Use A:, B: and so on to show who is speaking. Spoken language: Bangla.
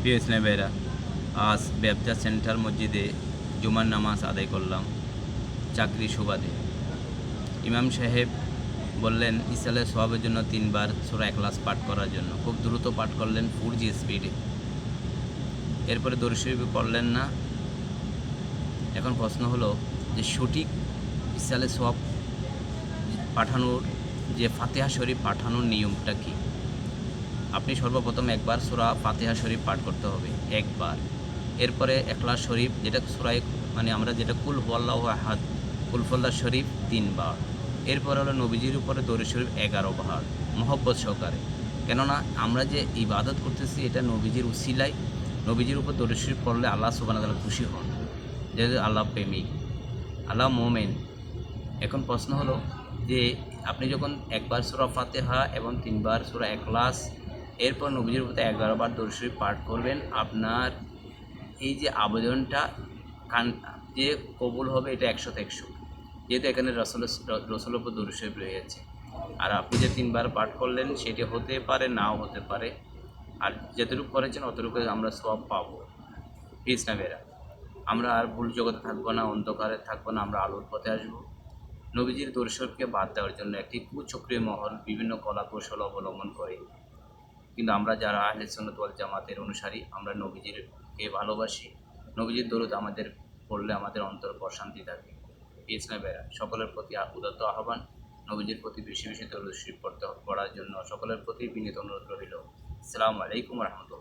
A: প্রিয় ইসলাম ভাইরা আজ ব্যবসা সেন্টার মসজিদে জুমার নামাজ আদায় করলাম চাকরি সুবাদে। ইমাম সাহেব বললেন ইসালের সবাবের জন্য তিনবার সোরা একলাস পাঠ করার জন্য। খুব দ্রুত পাঠ করলেন ফোর জি স্পিডে। এরপরে দর্শরীফ করলেন না। এখন প্রশ্ন হলো যে সঠিক ইসালে সব পাঠানোর, যে ফাতেহা শরীফ পাঠানোর নিয়মটা কী? আপনি সর্বপ্রথম একবার সুরা ফাতেহা শরীফ পাঠ করতে হবে, একবার। এরপরে একলা শরীফ, যেটা সুরাই মানে আমরা যেটা কুল হুয়াল্লাহ হাত কুলফল্লা শরীফ তিনবার। এরপরে হলো নবীজির উপরে দৌড় শরীফ এগারো বার, মহব্বত সহকারে। কেননা আমরা যে ইবাদত করতেছি, এটা নবীজির উসিলাই নবীজির উপর দৌড় শরীফ পড়লে আল্লাহ সুবান খুশি হন। যেহেতু আল্লাহ প্রেমিক, আল্লাহ মোমেন। এখন প্রশ্ন হলো যে, আপনি যখন একবার সুরা ফাতেহা এবং তিনবার সুরা একলাস এরপর নবীজির উপরে এগারো বার দর্শরী পাঠ করবেন। আপনার এই যে আবেদনটা কান যে কবুল হবে এটা একশোতে একশো। যেহেতু এখানে রসল রসল উপর দর্শরী রয়েছে। আর আপনি যে তিনবার পাঠ করলেন, সেটি হতে পারে, নাও হতে পারে। আর যতটুকু করেছেন, অতটুকু আমরা সব পাবো। পিস না বেরা আমরা আর ভুল জগতে থাকব না, অন্ধকারে থাকব না, আমরা আলোর পথে আসব। নবীজির দর্শককে বাদ দেওয়ার জন্য একটি কুচক্রীয় মহল বিভিন্ন কলা কৌশল অবলম্বন করে কিন্তু আমরা যারা আহলে সন্ন্যতওয়াল ওয়াল জামাতের অনুসারী, আমরা নবীজিরকে ভালোবাসি। নবীজির দরুদ আমাদের পড়লে আমাদের অন্তর প্রশান্তি থাকে। ইসলাম বেড়া সকলের প্রতি উদত্ত আহ্বান। নবীজির প্রতি বেশি বেশি দরুদ পড়তে পড়ার জন্য সকলের প্রতি বিনীত অনুরোধ রইল। আসসালামু আলাইকুম রহমতুল্লাহ।